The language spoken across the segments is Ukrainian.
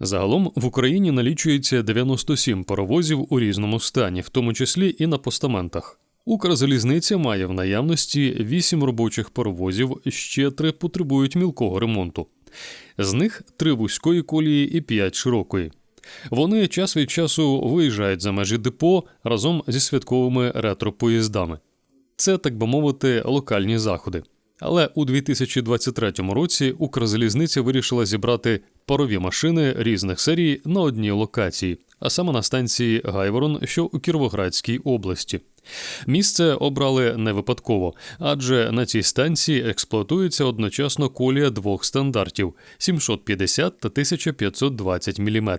Загалом в Україні налічується 97 паровозів у різному стані, в тому числі і на постаментах. Укрзалізниця має в наявності 8 робочих паровозів, ще 3 потребують мілкого ремонту. З них 3 вузької колії і 5 широкої. Вони час від часу виїжджають за межі депо разом зі святковими ретро-поїздами. Це, так би мовити, локальні заходи. Але у 2023 році Укрзалізниця вирішила зібрати парові машини різних серій на одній локації, а саме на станції Гайворон, що у Кіровоградській області. Місце обрали не випадково, адже на цій станції експлуатується одночасно колія двох стандартів 750 та 1520 мм.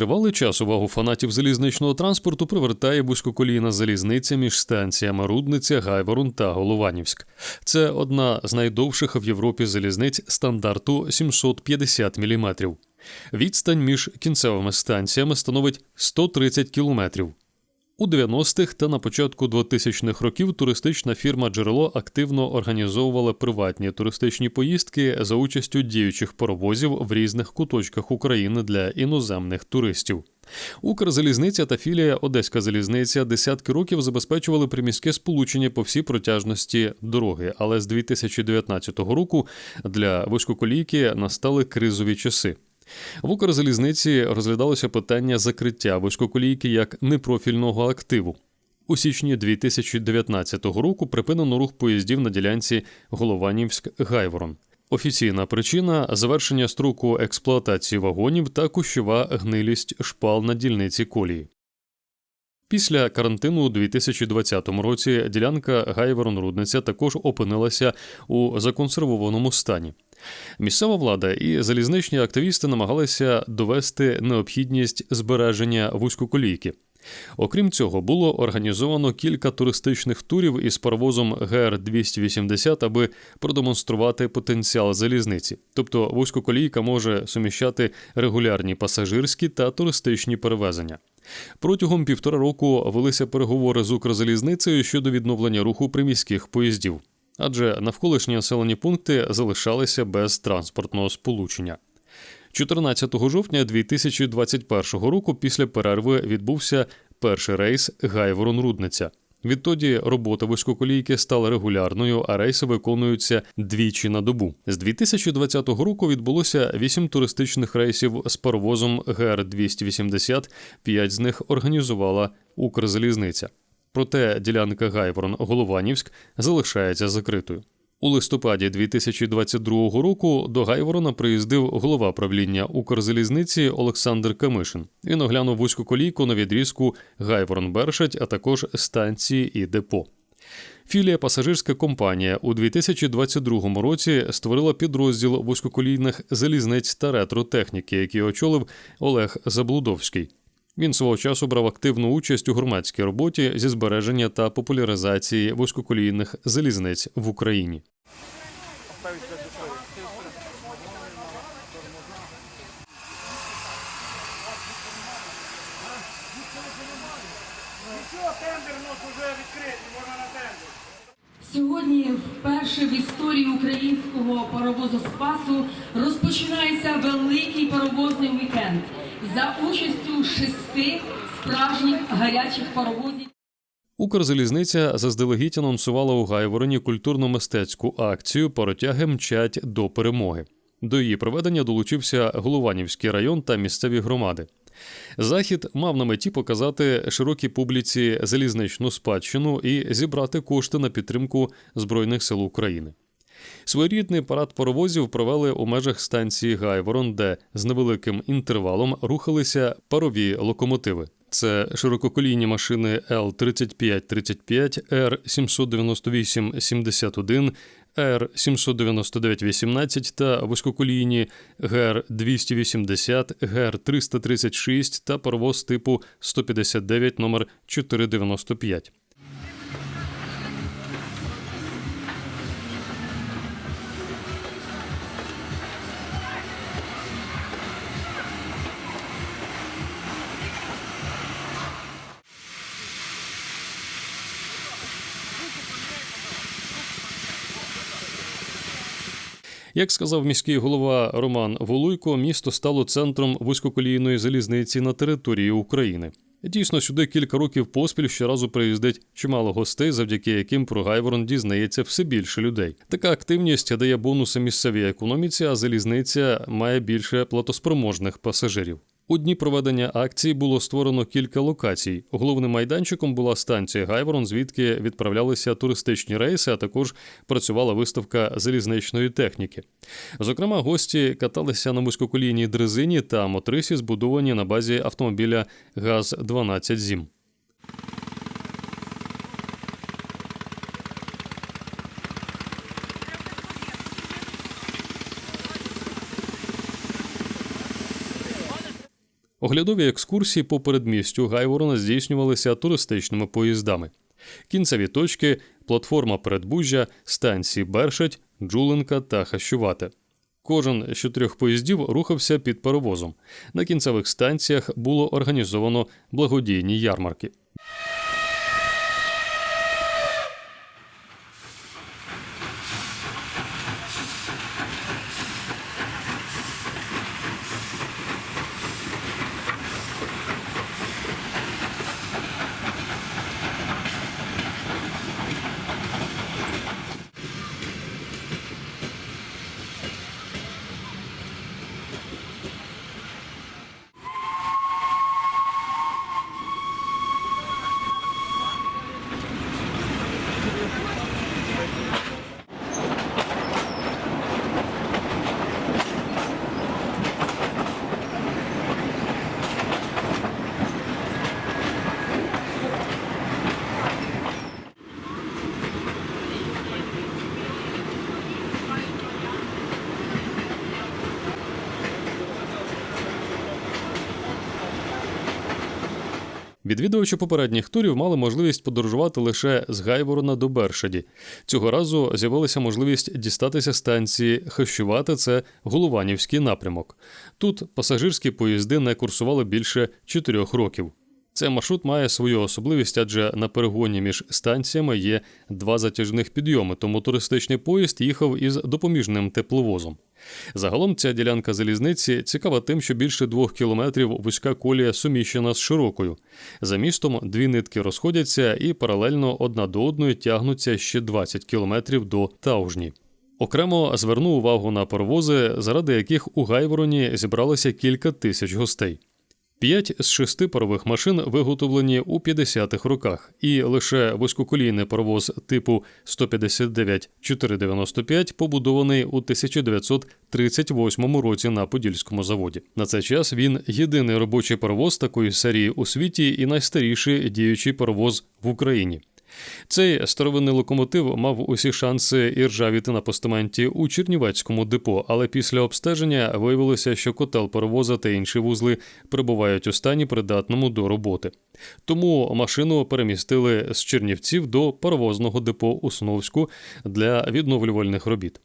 Тривалий час увагу фанатів залізничного транспорту привертає вузькоколійна залізниця між станціями Рудниця, Гайворон та Голованівськ. Це одна з найдовших в Європі залізниць стандарту 750 мм. Відстань між кінцевими станціями становить 130 кілометрів. У 90-х та на початку 2000-х років туристична фірма Джерело активно організовувала приватні туристичні поїздки за участю діючих паровозів в різних куточках України для іноземних туристів. Укрзалізниця та філія Одеська залізниця десятки років забезпечували приміське сполучення по всій протяжності дороги, але з 2019 року для вузькоколійки настали кризові часи. В Укрзалізниці розглядалося питання закриття вузькоколійки як непрофільного активу. У січні 2019 року припинено рух поїздів на ділянці Голованівськ-Гайворон. Офіційна причина завершення строку експлуатації вагонів та кущова гнилість шпал на дільниці колії. Після карантину у 2020 році ділянка Гайворон-Рудниця також опинилася у законсервованому стані. Місцева влада і залізничні активісти намагалися довести необхідність збереження вузькоколійки. Окрім цього, було організовано кілька туристичних турів із паровозом ГР-280, аби продемонструвати потенціал залізниці. Тобто вузькоколійка може суміщати регулярні пасажирські та туристичні перевезення. Протягом півтора року велися переговори з Укрзалізницею щодо відновлення руху приміських поїздів, адже навколишні населені пункти залишалися без транспортного сполучення. 14 жовтня 2021 року після перерви відбувся перший рейс Гайворон-Рудниця. Відтоді робота вузькоколійки стала регулярною, а рейси виконуються двічі на добу. З 2020 року відбулося вісім туристичних рейсів з паровозом ГР-280, П'ять з них організувала Укрзалізниця. Проте ділянка Гайворон-Голованівськ залишається закритою. У листопаді 2022 року до Гайворона приїздив голова правління Укрзалізниці Олександр Камишин. Він оглянув вузьку колійку на відрізку Гайворон-Бершать, а також станції і депо. Філія пасажирська компанія у 2022 році створила підрозділ вузькоколійних залізниць та ретро-техніки, який очолив Олег Заблудовський. Він свого часу брав активну участь у громадській роботі зі збереження та популяризації вузькоколійних залізниць в Україні. Сьогодні вперше в історії українського паровозоспасу розпочинається великий паровозний вікенд за участю шести справжніх гарячих паровозів. Укрзалізниця заздалегідь анонсувала у Гайвороні культурно-мистецьку акцію Паротяги мчать до перемоги. До її проведення долучився Голованівський район та місцеві громади. Захід мав на меті показати широкій публіці залізничну спадщину і зібрати кошти на підтримку Збройних сил України. Своєрідний парад паровозів провели у межах станції Гайворон, де з невеликим інтервалом рухалися парові локомотиви. Це ширококолійні машини Л-3535, Р-798-71, Р-799-18 та вузькоколійні ГР-280, ГР-336 та паровоз типу 159 номер 495. Як сказав міський голова Роман Волуйко, місто стало центром вузькоколійної залізниці на території України. Дійсно, сюди кілька років поспіль щоразу приїздить чимало гостей, завдяки яким про Гайворон дізнається все більше людей. Така активність дає бонуси місцевій економіці, а залізниця має більше платоспроможних пасажирів. У дні проведення акції було створено кілька локацій. Головним майданчиком була станція Гайворон, звідки відправлялися туристичні рейси, а також працювала виставка залізничної техніки. Зокрема, гості каталися на вузькоколійній дрезині та мотрисі, збудовані на базі автомобіля ГАЗ-12 ЗІМ. Оглядові екскурсії по передмістю Гайворона здійснювалися туристичними поїздами. Кінцеві точки, платформа Передбужжя, станції Бершать, Джулинка та Хащувате. Кожен з чотирьох поїздів рухався під паровозом. На кінцевих станціях було організовано благодійні ярмарки. Відвідувачі попередніх турів мали можливість подорожувати лише з Гайворона до Бершаді. Цього разу з'явилася можливість дістатися станції Хащувати це Голованівський напрямок. Тут пасажирські поїзди не курсували більше чотирьох років. Цей маршрут має свою особливість, адже на перегоні між станціями є два затяжних підйоми, тому туристичний поїзд їхав із допоміжним тепловозом. Загалом ця ділянка залізниці цікава тим, що більше двох кілометрів вузька колія суміщена з широкою. За містом дві нитки розходяться і паралельно одна до одної тягнуться ще 20 кілометрів до Таужні. Окремо зверну увагу на паровози, заради яких у Гайвороні зібралося кілька тисяч гостей. П'ять з шести парових машин виготовлені у 50-х роках, і лише вузькоколійний паровоз типу 159-495 побудований у 1938 році на Подільському заводі. На цей час він єдиний робочий паровоз такої серії у світі і найстаріший діючий паровоз в Україні. Цей старовинний локомотив мав усі шанси і ржавіти на постаменті у Чернівецькому депо, але після обстеження виявилося, що котел паровоза та інші вузли перебувають у стані придатному до роботи. Тому машину перемістили з Чернівців до паровозного депо у Сновську для відновлювальних робіт.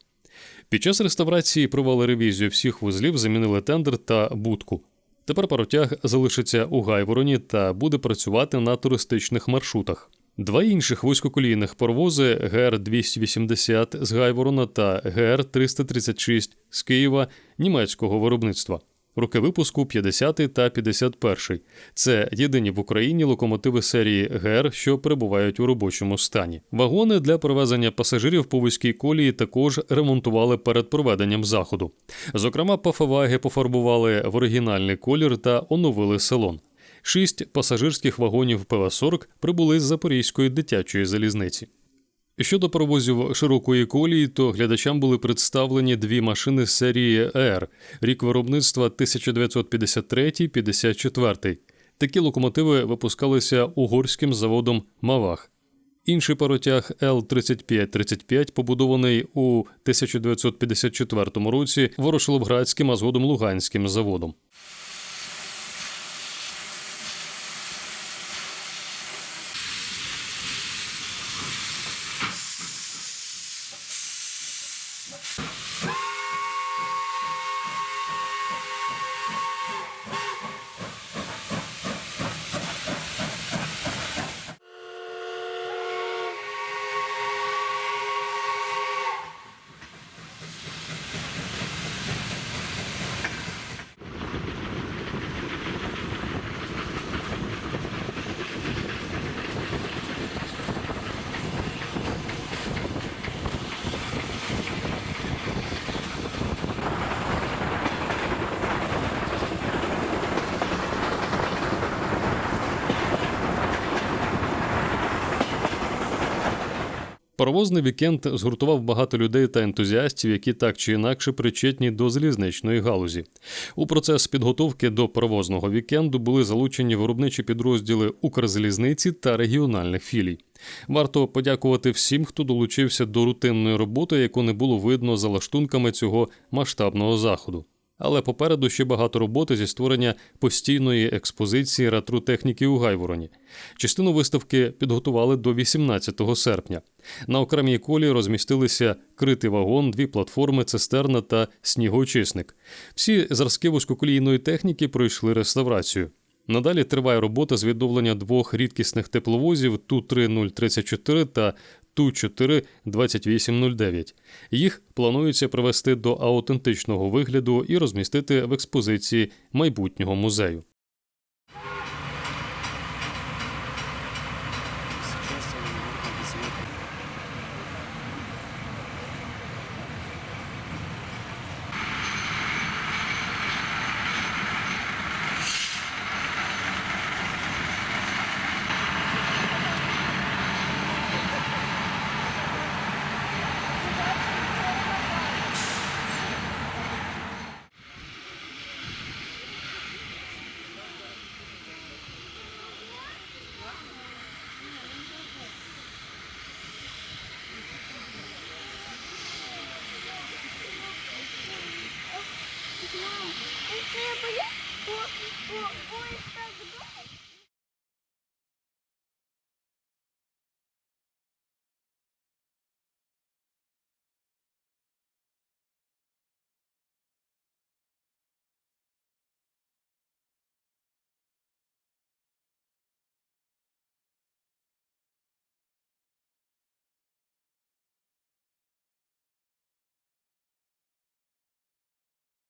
Під час реставрації провели ревізію всіх вузлів, замінили тендер та будку. Тепер паротяг залишиться у Гайвороні та буде працювати на туристичних маршрутах. Два інших вузькоколійних паровози ГР-280 з Гайворона та ГР-336 з Києва німецького виробництва. Роки випуску 50 та 51. Це єдині в Україні локомотиви серії ГР, що перебувають у робочому стані. Вагони для перевезення пасажирів по вузькій колії також ремонтували перед проведенням заходу. Зокрема, пафаваги пофарбували в оригінальний колір та оновили салон. Шість пасажирських вагонів ПВ-40 прибули з Запорізької дитячої залізниці. Щодо паровозів широкої колії, то глядачам були представлені дві машини серії Р, рік виробництва 1953-54. Такі локомотиви випускалися угорським заводом Мавах. Інший паротяг Л-3535 побудований у 1954 році Ворошиловградським, а згодом Луганським заводом. Паровозний вікенд згуртував багато людей та ентузіастів, які так чи інакше причетні до залізничної галузі. У процес підготовки до паровозного вікенду були залучені виробничі підрозділи Укрзалізниці та регіональних філій. Варто подякувати всім, хто долучився до рутинної роботи, яку не було видно за лаштунками цього масштабного заходу. Але попереду ще багато роботи зі створення постійної експозиції ретро-техніки у Гайвороні. Частину виставки підготували до 18 серпня. На окремій колі розмістилися критий вагон, дві платформи, цистерна та снігоочисник. Всі зразки вузькоколійної техніки пройшли реставрацію. Надалі триває робота з відновлення двох рідкісних тепловозів Ту-3034 та Ту-4-2809. Їх планується привести до аутентичного вигляду і розмістити в експозиції майбутнього музею.